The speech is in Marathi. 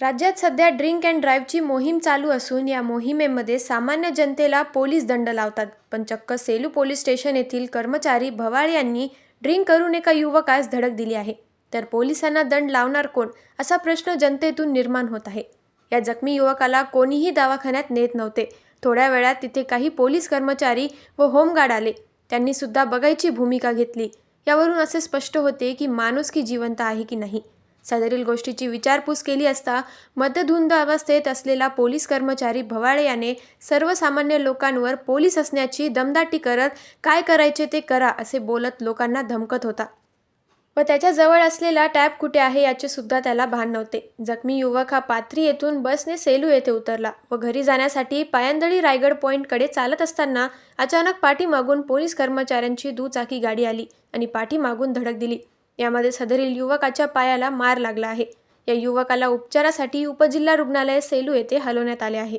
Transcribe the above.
राज्यात सध्या ड्रिंक अँड ड्राईव्हची मोहीम चालू असून या मोहिमेमध्ये सामान्य जनतेला पोलीस दंड लावतात. पण चक्क सेलू पोलीस स्टेशन येथील कर्मचारी भवाळ यांनी ड्रिंक करून एका युवकास धडक दिली आहे. तर पोलिसांना दंड लावणार कोण? असा प्रश्न जनतेतून निर्माण होत आहे. या जखमी युवकाला कोणीही दवाखान्यात नेत नव्हते. थोड्या वेळात तिथे काही पोलीस कर्मचारी व होमगार्ड आले. त्यांनी सुद्धा बघायची भूमिका घेतली. यावरून असे स्पष्ट होते की माणूस की जिवंत आहे की नाही. सदरील गोष्टीची विचारपूस केली असता मद्यधुंद अवस्थेत असलेला पोलीस कर्मचारी भवाळे याने सर्वसामान्य लोकांवर पोलीस असण्याची दमदाटी करत काय करायचे ते करा असे बोलत लोकांना धमकत होता. व त्याच्याजवळ असलेला टॅप कुठे आहे याचे सुद्धा त्याला भान नव्हते. जखमी युवक हा पाथरी येथून बसने सेलू येथे उतरला व घरी जाण्यासाठी पायंदळी रायगड पॉईंटकडे चालत असताना अचानक पाठीमागून पोलीस कर्मचाऱ्यांची दुचाकी गाडी आली आणि पाठीमागून धडक दिली. यामध्ये सदरील युवकाच्या पायाला मार लागला आहे. या युवकाला उपचारासाठी उपजिल्हा रुग्णालय सेलू येथे हलवण्यात आले आहे.